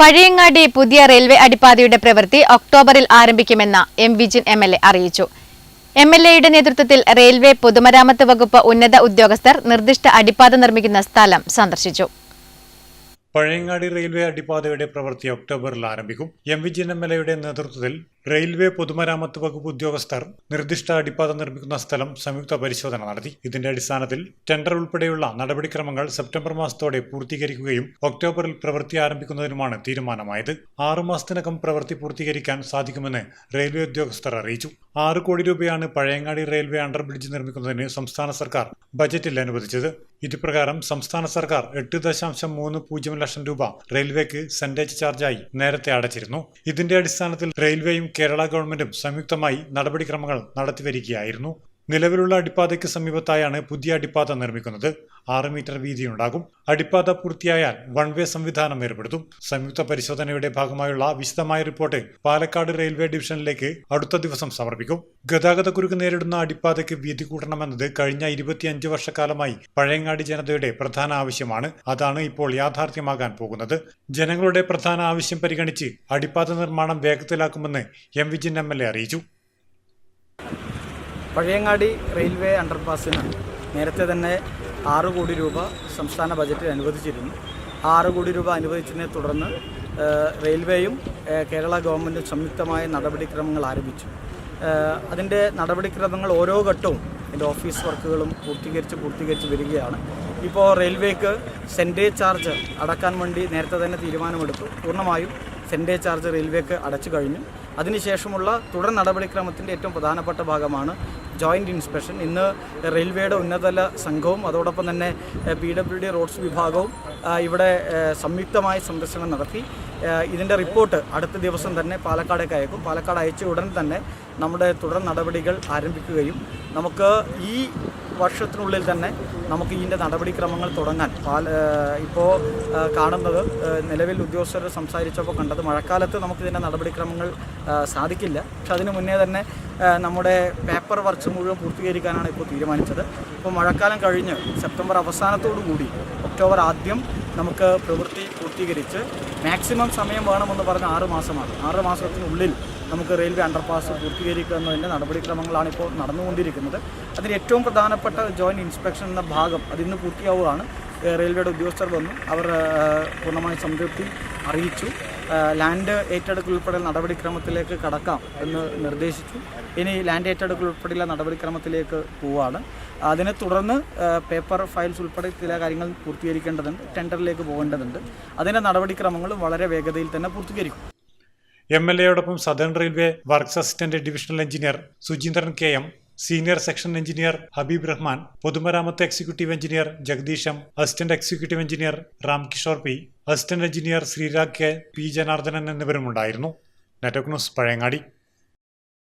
പഴയങ്ങാടി പുതിയ റെയിൽവേ അടിപ്പാതയുടെ പ്രവൃത്തി ഒക്ടോബറിൽ ആരംഭിക്കുമെന്ന് M Vijin M L A അറിയിച്ചു. എം എൽ എയുടെ നേതൃത്വത്തിൽ റെയിൽവേ പൊതുമരാമത്ത് വകുപ്പ് ഉന്നത ഉദ്യോഗസ്ഥർ നിർദ്ദിഷ്ട അടിപ്പാത നിർമ്മിക്കുന്ന സ്ഥലം സന്ദർശിച്ചു. പഴയങ്ങാടി റെയിൽവേ അടിപ്പാതയുടെ പ്രവൃത്തി ഒക്ടോബറിൽ ആരംഭിക്കും. എം വിജിൻ എം എൽ എയുടെ നേതൃത്വത്തിൽ റെയിൽവേ പൊതുമരാമത്ത് വകുപ്പ് ഉദ്യോഗസ്ഥർ നിർദ്ദിഷ്ട അടിപ്പാത നിർമ്മിക്കുന്ന സ്ഥലം സംയുക്ത പരിശോധന നടത്തി. ഇതിന്റെ അടിസ്ഥാനത്തിൽ ടെൻഡർ ഉൾപ്പെടെയുള്ള നടപടിക്രമങ്ങൾ സെപ്റ്റംബർ മാസത്തോടെ പൂർത്തീകരിക്കുകയും ഒക്ടോബറിൽ പ്രവൃത്തി ആരംഭിക്കുന്നതിനുമാണ് തീരുമാനമായത്. ആറു മാസത്തിനകം പ്രവൃത്തി പൂർത്തീകരിക്കാൻ സാധിക്കുമെന്ന് റെയിൽവേ ഉദ്യോഗസ്ഥർ അറിയിച്ചു. ആറ് കോടി രൂപയാണ് പഴയങ്ങാടി റെയിൽവേ അണ്ടർബ്രിഡ്ജ് നിർമ്മിക്കുന്നതിന് സംസ്ഥാന സർക്കാർ ബജറ്റിൽ അനുവദിച്ചത്. ഇതുപ്രകാരം സംസ്ഥാന സർക്കാർ എട്ട് ദശാംശം മൂന്ന് പൂജ്യം ലക്ഷം രൂപ റെയിൽവേക്ക് സെന്റേജ് ചാർജായി നേരത്തെ അടച്ചിരുന്നു. ഇതിന്റെ അടിസ്ഥാനത്തിൽ റെയിൽവേയും കേരള ഗവൺമെന്റും സംയുക്തമായി നടപടിക്രമങ്ങൾ നടത്തിവരികയായിരുന്നു നിലവിലുള്ള അടിപ്പാതയ്ക്ക് സമീപത്തായാണ് പുതിയ അടിപ്പാത നിർമ്മിക്കുന്നത്. ആറ് മീറ്റർ വീതിയുണ്ടാകും. അടിപ്പാത പൂർത്തിയായാൽ വൺ വേ സംവിധാനം ഏർപ്പെടുത്തും. സംയുക്ത പരിശോധനയുടെ ഭാഗമായുള്ള വിശദമായ റിപ്പോർട്ട് പാലക്കാട് റെയിൽവേ ഡിവിഷനിലേക്ക് അടുത്ത ദിവസം സമർപ്പിക്കും. ഗതാഗതക്കുരുക്ക് നേരിടുന്ന അടിപ്പാതയ്ക്ക് വീതി കൂട്ടണമെന്നത് കഴിഞ്ഞ ഇരുപത്തിയഞ്ച് വർഷക്കാലമായി പഴയങ്ങാടി ജനതയുടെ പ്രധാന ആവശ്യമാണ്. അതാണ് ഇപ്പോൾ യാഥാർത്ഥ്യമാകാൻ പോകുന്നത്. ജനങ്ങളുടെ പ്രധാന ആവശ്യം പരിഗണിച്ച് അടിപ്പാത നിർമ്മാണം വേഗത്തിലാക്കുമെന്ന് M Vijin M L A അറിയിച്ചു. പഴയങ്ങാടി റെയിൽവേ അണ്ടർപാസിന് നേരത്തെ തന്നെ ആറ് കോടി രൂപ സംസ്ഥാന ബജറ്റിൽ അനുവദിച്ചിരുന്നു. ആറ് കോടി രൂപ അനുവദിച്ചതിനെ തുടർന്ന് റെയിൽവേയും കേരള ഗവൺമെന്റും സംയുക്തമായ നടപടിക്രമങ്ങൾ ആരംഭിച്ചു. അതിന്റെ നടപടിക്രമങ്ങൾ ഓരോ ഘട്ടവും അതിന്റെ ഓഫീസ് വർക്കുകളും പൂർത്തീകരിച്ച് പൂർത്തീകരിച്ച് വരികയാണ്. ഇപ്പോൾ റെയിൽവേക്ക് സെന്റേജ് ചാർജ് അടക്കാൻ വേണ്ടി നേരത്തെ തന്നെ തീരുമാനമെടുത്തു. പൂർണമായും സെന്റേജ് ചാർജ് റെയിൽവേക്ക് അടച്ചു കഴിഞ്ഞു. അതിനുശേഷമുള്ള തുടർ നടപടിക്രമത്തിന്റെ ഏറ്റവും പ്രധാനപ്പെട്ട ഭാഗമാണ് ജോയിന്റ് ഇൻസ്പെക്ഷൻ. ഇന്ന് റെയിൽവേയുടെ ഉന്നതതല സംഘവും അതോടൊപ്പം തന്നെ പി ഡബ്ല്യു ഡി റോഡ്സ് വിഭാഗവും ഇവിടെ സംയുക്തമായി സന്ദർശനം നടത്തി. ഇതിന്റെ റിപ്പോർട്ട് അടുത്ത ദിവസം തന്നെ പാലക്കാടേക്ക് അയക്കും. പാലക്കാട് അയച്ച ഉടൻ തന്നെ നമ്മുടെ തുടർ നടപടികൾ ആരംഭിക്കുകയും നമുക്ക് ഈ വർഷത്തിനുള്ളിൽ തന്നെ നമുക്ക് ഇതിന്റെ നടപടിക്രമങ്ങൾ തുടങ്ങാൻ. പാല ഇപ്പോൾ കാണുന്നത് നിലവിൽ ഉദ്യോഗസ്ഥർ സംസാരിച്ചപ്പോൾ കണ്ടത് മഴക്കാലത്ത് നമുക്കിതിന്റെ നടപടിക്രമങ്ങൾ സാധിക്കില്ല. പക്ഷെ അതിന് മുന്നേ തന്നെ നമ്മുടെ പേപ്പർ വർക്ക്സ് മുഴുവൻ പൂർത്തീകരിക്കാനാണ് ഇപ്പോൾ തീരുമാനിച്ചത്. ഇപ്പോൾ മഴക്കാലം കഴിഞ്ഞ് സെപ്റ്റംബർ അവസാനത്തോടു കൂടി ഒക്ടോബർ ആദ്യം നമുക്ക് പ്രവൃത്തി പൂർത്തീകരിച്ച് മാക്സിമം സമയം വേണമെന്ന് പറഞ്ഞ ആറ് മാസമാണ്. ആറ് മാസത്തിനുള്ളിൽ നമുക്ക് റെയിൽവേ അണ്ടർപാസ് പൂർത്തീകരിക്കുക എന്നതിന്റെ നടപടിക്രമങ്ങളാണ് ഇപ്പോൾ നടന്നുകൊണ്ടിരിക്കുന്നത്. അതിൽ ഏറ്റവും പ്രധാനപ്പെട്ട ജോയിന്റ് ഇൻസ്പെക്ഷൻ എന്ന ഭാഗം അതിന്ന് പൂർത്തിയാവുകയാണ്. റെയിൽവേയുടെ ഉദ്യോഗസ്ഥർ വന്നു. അവർ പൂർണമായ സംതൃപ്തി അറിയിച്ചു. ലാൻഡ് ഏറ്റെടുക്കൽ ഉൾപ്പെടെ നടപടിക്രമത്തിലേക്ക് കടക്കാം എന്ന് നിർദ്ദേശിച്ചു. ഇനി ലാൻഡ് ഏറ്റെടുക്കൽ ഉൾപ്പെടെയുള്ള നടപടിക്രമത്തിലേക്ക് പോവുകയാണ്. അതിനെ തുടർന്ന് പേപ്പർ ഫയൽസ് ഉൾപ്പെടെ ചില കാര്യങ്ങൾ പൂർത്തീകരിക്കേണ്ടതുണ്ട് ടെൻഡറിലേക്ക് പോകേണ്ടതുണ്ട്. അതിന്റെ നടപടിക്രമങ്ങൾ വളരെ വേഗതയിൽ തന്നെ പൂർത്തീകരിക്കും. M L എയോടൊപ്പം southern railway works assistant divisional engineer Sujeendran K M senior section engineer Habeeb Rahman പൊതുമരാമത്ത് executive engineer Jagadeesham assistant executive engineer Ramkishore P assistant engineer Sreerag K P Janardhanan എന്നിവരും ഉണ്ടായിരുന്നു നെറ്റോക് ന്യൂസ് പഴയങ്ങാടി.